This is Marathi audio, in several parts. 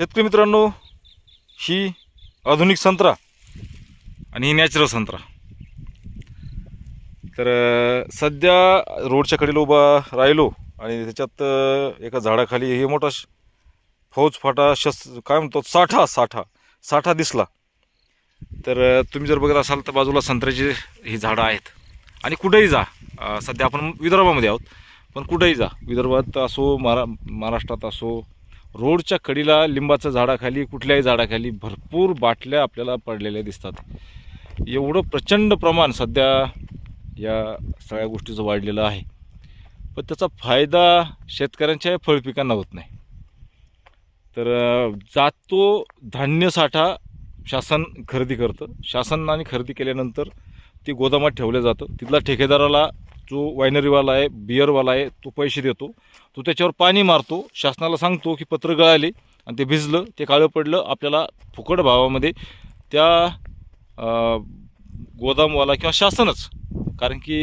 शेतकरी मित्रांनो ही आधुनिक संत्रा आणि ही नॅचरल संत्रा. तर सध्या रोडच्या कडेला उभा राहिलो आणि त्याच्यात एका झाडाखाली हे मोठा श- फौज फाटा शस् काय म्हणतो साठा साठा साठा दिसला. तर तुम्ही जर बघत असाल तर बाजूला संत्र्याची ही झाडं आहेत. आणि कुठेही जा सध्या आपण विदर्भामध्ये आहोत पण कुठेही जा. विदर्भात असो महारा महाराष्ट्रात असो रोडच्या कडीला लिंबाच्या झाडाखाली कुठल्याही झाडाखाली भरपूर बाटल्या आपल्याला पडलेल्या दिसतात. एवढं प्रचंड प्रमाण सध्या या सगळ्या गोष्टीचं वाढलेलं आहे. पण त्याचा फायदा शेतकऱ्यांच्या फळपिकांना होत नाही. तर जातो धान्य साठा शासन खरेदी करतं. शासनाने खरेदी केल्यानंतर ती गोदामात ठेवलं जातं. तिथला ठेकेदाराला जो वायनरीवाला आहे बियरवाला आहे तो पैसे देतो. तो त्याच्यावर पाणी मारतो. शासनाला सांगतो की पत्र गळाले आणि ते भिजलं ते काळं पडलं आपल्याला फुकट भावामध्ये त्या गोदामवाला किंवा शासनच कारण की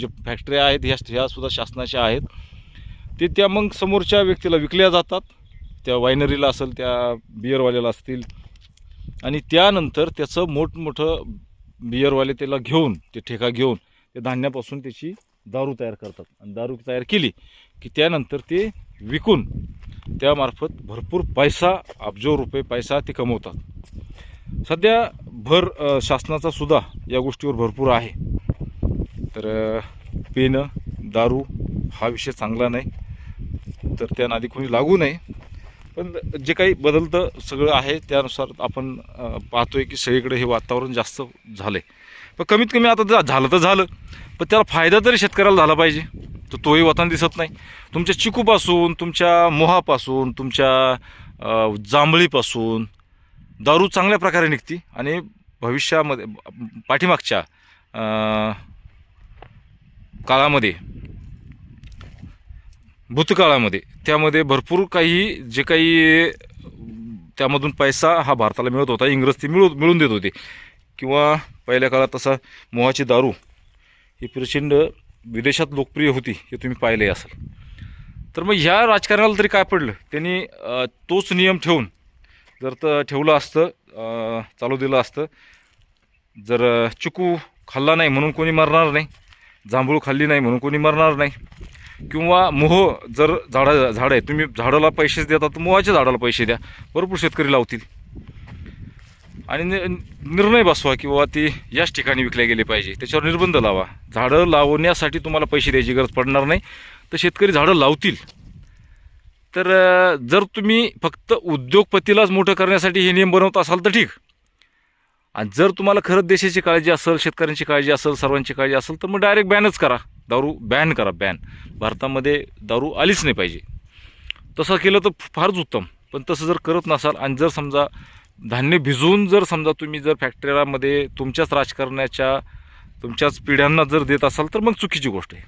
जे फॅक्टऱ्या आहेत ह्या ह्या सुद्धा शासनाच्या आहेत. ते त्या मग समोरच्या व्यक्तीला विकल्या जातात. त्या वायनरीला असेल त्या बियरवाल्याला असतील. आणि त्यानंतर त्याचं मोठमोठं बियरवाले त्याला घेऊन ते ठेका घेऊन ते धान्यापासून त्याची दारू तयार करतात. आणि दारू तयार केली की त्यानंतर ते विकून त्यामार्फत भरपूर पैसा अब्जो रुपये पैसा ते कमवतात. सध्या भर शासनाचा सुद्धा या गोष्टीवर भरपूर आहे. तर अ, पेनं दारू हा विषय चांगला नाही. तर त्या नादी कोणी लागू नये. पण जे काही बदलतं सगळं आहे त्यानुसार आपण पाहतोय की सगळीकडे हे वातावरण जास्त झालं आहे पण कमीत कमी आता जा- झालं तर झालं. पण त्याला फायदा तरी शेतकऱ्याला झाला पाहिजे. तर तोही होताना दिसत नाही. तुमच्या चिकूपासून तुमच्या मोहापासून तुमच्या जांभळीपासून दारू चांगल्या प्रकारे निघते आणि भविष्यामध्ये पाठीमागच्या काळामध्ये भूतकाळामध्ये त्यामध्ये भरपूर काही जे काही त्यामधून पैसा हा भारताला मिळत होता इंग्रज ते मिळू मिळून देत होते. किंवा पहिल्या काळात तसा मोहाची दारू ही प्रचंड विदेशात लोकप्रिय होती हे तुम्ही पाहिले असाल. तर मग ह्या राजकारणाला तरी काय पडलं? त्यांनी तोच नियम ठेवून जर तर ठेवलं असतं चालू दिलं असतं जर चिकू खाल्ला नाही म्हणून कोणी मरणार नाही जांभूळ खाल्ली नाही म्हणून कोणी मरणार नाही किंवा मोह जर झाडा झाड आहे तुम्ही झाडाला पैसेच देता तर मोहाच्या झाडाला पैसे द्या भरपूर शेतकरी लावतील. आणि नि- निर्णय बसवा किंवा ती याच ठिकाणी विकल्या गेले पाहिजे. त्याच्यावर निर्बंध लावा. झाडं लावण्यासाठी तुम्हाला पैसे द्यायची गरज पडणार नाही. तर शेतकरी झाडं लावतील. तर जर तुम्ही फक्त उद्योगपतीलाच मोठं करण्यासाठी हे नियम बनवत असाल तर ठीक. आणि जर तुम्हाला खरंच देशाची काळजी असेल शेतकऱ्यांची काळजी असेल सर्वांची काळजी असेल तर मग डायरेक्ट बॅनच करा. दारू बॅन करा बॅन भारतामध्ये दारू आलीच नाही पाहिजे. तसं केलं तर फारच उत्तम. पण तसं जर करत नसाल आणि जर समजा धान्य भिजवून जर समजा तुम्ही जर फॅक्टरीमध्ये तुमच्याच राजकारणाच्या तुमच्याच पिढ्यांना जर देत असाल तर मग चुकीची गोष्ट आहे.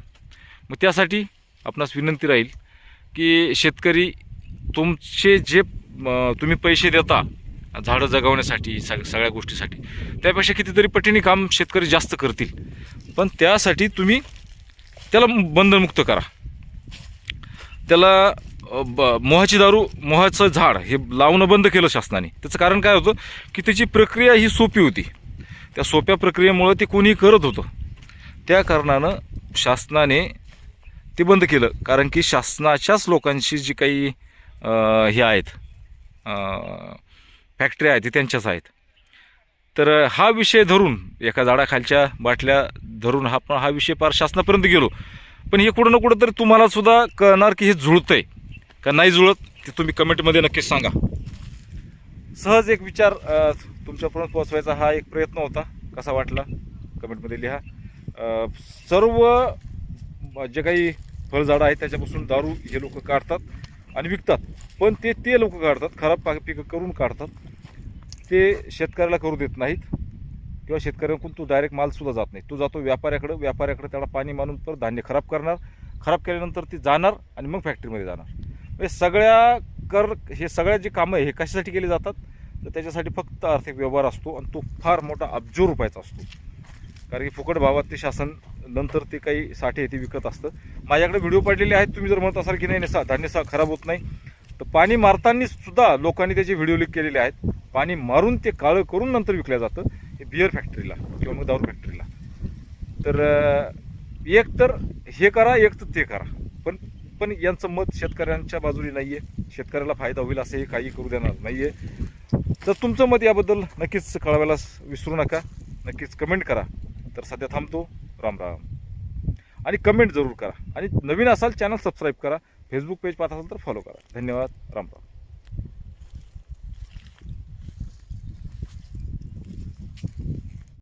मग त्यासाठी आपणास विनंती राहील की शेतकरी तुमचे जे तुम्ही पैसे देता झाडं जगवण्यासाठी सग सगळ्या गोष्टीसाठी त्यापेक्षा कितीतरी पटीने काम शेतकरी जास्त करतील. पण त्यासाठी तुम्ही त्याला बंधनमुक्त करा. त्याला ब मोहाची दारू मोहाचं झाड हे लावणं बंद केलं शासनाने. त्याचं कारण काय होतं की त्याची प्रक्रिया ही सोपी होती. त्या सोप्या प्रक्रियेमुळं ते कोणी करत होतं. त्या कारणानं शासनाने ते बंद केलं. कारण की शासनाच्याच लोकांशी जी काही हे आहेत फॅक्टरी आहेत ते त्यांच्याच आहेत. तर हा विषय धरून एका झाडाखालच्या बाटल्या धरून हा हा विषय पार शासनापर्यंत गेलो. पण हे कुठं ना कुठं तरी तुम्हालासुद्धा कळणार की हे जुळतंय. का नाही जुळत ते तुम्ही कमेंटमध्ये नक्कीच सांगा. सहज एक विचार तुमच्यापर्यंत पोहोचवायचा हा एक प्रयत्न होता. कसा वाटला? कमेंटमध्ये लिहा. सर्व जे काही फळझाडं आहेत त्याच्यापासून दारू हे लोक काढतात आणि विकतात. पण ते ते लोक काढतात खराब पा पिकं करून काढतात. ते शेतकऱ्याला करू देत नाहीत. किंवा शेतकऱ्यांकडून तो डायरेक्ट मालसुद्धा जात नाही. तो जातो व्यापाऱ्याकडं व्यापाऱ्याकडे त्याला पाणी मानून परत धान्य खराब करणार. खराब केल्यानंतर ती जाणार आणि मग फॅक्टरीमध्ये जाणार. म्हणजे सगळ्या कर हे सगळ्या जे कामं आहे हे कशासाठी केले जातात? तर त्याच्यासाठी फक्त आर्थिक व्यवहार असतो आणि तो फार मोठा अब्जो रुपयाचा असतो. कारण की फुकट भावात ते शासन नंतर ते काही साठे येते ते विकत असतं. माझ्याकडे व्हिडिओ पडलेले आहेत तुम्ही जर म्हणत असाल की नाही नसा सा धान्य सा खराब होत नाही. तर पाणी मारताना सुद्धा लोकांनी त्याचे व्हिडिओ लिक केलेले आहेत. पाणी मारून ते काळं करून नंतर विकलं जातं हे बिअर फॅक्टरीला किंवा मग दारू फॅक्टरीला. तर एक तर हे करा एक तर ते करा. पण पण यांचं मत शेतकऱ्यांच्या बाजूने नाही आहे शेतकऱ्याला फायदा होईल असं हे काही करू देणार नाही आहे तर तुमचं मत याबद्दल नक्कीच कळवायला विसरू नका. नक्कीच कमेंट करा. तर सध्या थांबतो. राम राम. आणि कमेंट जरूर करा. आणि नवीन असाल चॅनल सबस्क्राईब करा. फेसबुक पेज पाहत असाल तर फॉलो करा. धन्यवाद. राम राम.